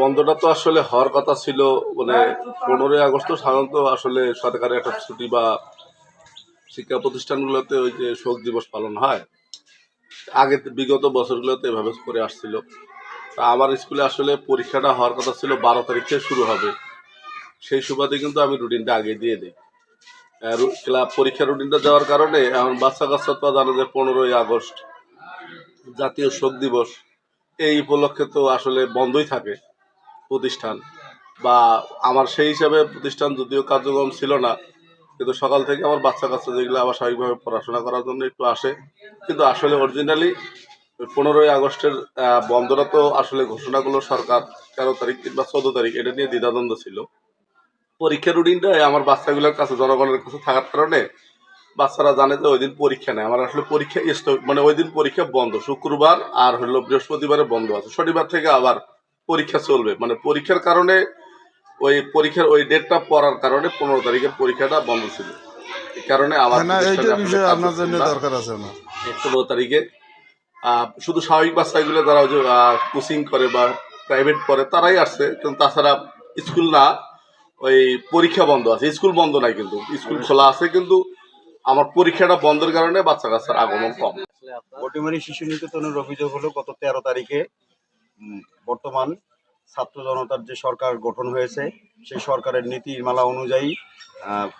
বন্ধটা তো আসলে হওয়ার কথা ছিল মানে পনেরোই আগস্ট সাধারণত আসলে সরকারের একটা ছুটি বা শিক্ষা প্রতিষ্ঠানগুলোতে ওই যে শোক দিবস পালন হয়। আগে বিগত বছরগুলোতে এভাবে করে আসছিল। তা আমার স্কুলে আসলে পরীক্ষাটা হওয়ার কথা ছিল, বারো তারিখ থেকে শুরু হবে। সেই সুবাদে কিন্তু আমি রুটিনটা আগে দিয়ে দিই। ক্লাব পরীক্ষা রুটিনটা দেওয়ার কারণে এখন বাচ্চা কাচ্চা তো জানো যে পনেরোই আগস্ট জাতীয় শোক দিবস। এই উপলক্ষে তো আসলে বন্ধই থাকে প্রতিষ্ঠান। বা আমার সেই হিসাবে প্রতিষ্ঠান যদিও কার্যক্রম ছিল না, কিন্তু সকাল থেকে আমার বাচ্চা কাচ্চা যেগুলো আবার স্বাভাবিকভাবে পড়াশোনা করার জন্য একটু আসে। কিন্তু আসলে অরিজিনালি পনেরোই আগস্টের বন্ধটা তো আসলে ঘোষণাগুলো সরকার তেরো তারিখ কিংবা চোদ্দ তারিখ এটা নিয়ে দ্বিধাদ্বন্দ্ব ছিল। পরীক্ষা রুটিনটা আমার বাচ্চাগুলোর কাছে, জনগণের কাছে থাকার কারণে বাচ্চারা জানে যে ওই দিন পরীক্ষা নেই। আমার আসলে পরীক্ষা মানে ওই দিন পরীক্ষা বন্ধ। শুক্রবার আর হলো বৃহস্পতিবারে বন্ধ আছে। শনিবার থেকে আবার পরীক্ষা চলবে। মানে পরীক্ষার কারণে ওই পরীক্ষার ওই ডেটটা পড়ার কারণে পনেরো তারিখের পরীক্ষাটা বন্ধ ছিল। এই কারণে আমার আপনার জন্য দরকার আছে না। পনেরো তারিখে। শুধু স্বাভাবিক বাচ্চাগুলো যারা ওই যে কোচিং করে বা প্রাইভেট করে তারাই আসছে। কিন্তু তাছাড়া স্কুল না ওই পরীক্ষা বন্ধ আছে। স্কুল বন্ধ নাই কিন্তু। স্কুল খোলা আছে কিন্তু আমার পরীক্ষাটা বন্ধের কারণে বাচ্চা কাচ্চার আগমন কম। বটিমারি শিশু নিকেতনের অভিযোগ হলো, গত তেরো তারিখে বর্তমান ছাত্র জনতার যে সরকার গঠন হয়েছে, সেই সরকারের নীতিমালা অনুযায়ী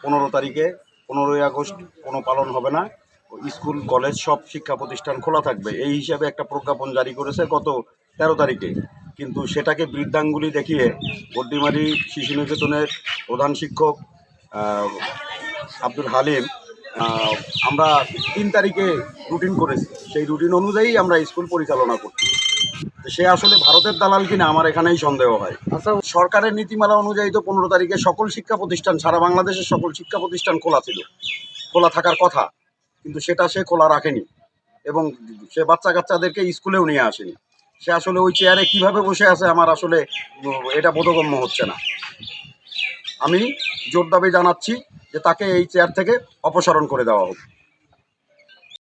পনেরো তারিখে, পনেরোই আগস্ট কোনো পালন হবে না। স্কুল, কলেজ সব শিক্ষা প্রতিষ্ঠান খোলা থাকবে। এই হিসাবে একটা প্রজ্ঞাপন জারি করেছে গত তেরো তারিখে। কিন্তু সেটাকে বৃদ্ধাঙ্গুলি দেখিয়ে বড্ডিমারি শিশু নিকেতনের প্রধান শিক্ষক আব্দুল হালিম আমরা তিন তারিখে রুটিন করেছি। সেই রুটিন অনুযায়ী আমরা স্কুল পরিচালনা করছি। তো সে আসলে ভারতের দালাল কিনা আমার এখানেই সন্দেহ হয়। আচ্ছা। সরকারের নীতিমালা অনুযায়ী তো পনেরো তারিখে সকল শিক্ষা প্রতিষ্ঠান সারা বাংলাদেশের সকল শিক্ষা প্রতিষ্ঠান খোলা ছিল। খোলা থাকার কথা কিন্তু সেটা সে খোলা রাখেনি এবং সে বাচ্চা কাচ্চাদেরকে স্কুলেও নিয়ে আসেনি। সে আসলে ওই চেয়ারে কীভাবে বসে আছে আমার আসলে এটা বোধগম্য হচ্ছে না। আমি জোর দাবি জানাচ্ছি যে তাকে এই চেয়ার থেকে অপসারণ করে দেওয়া হোক।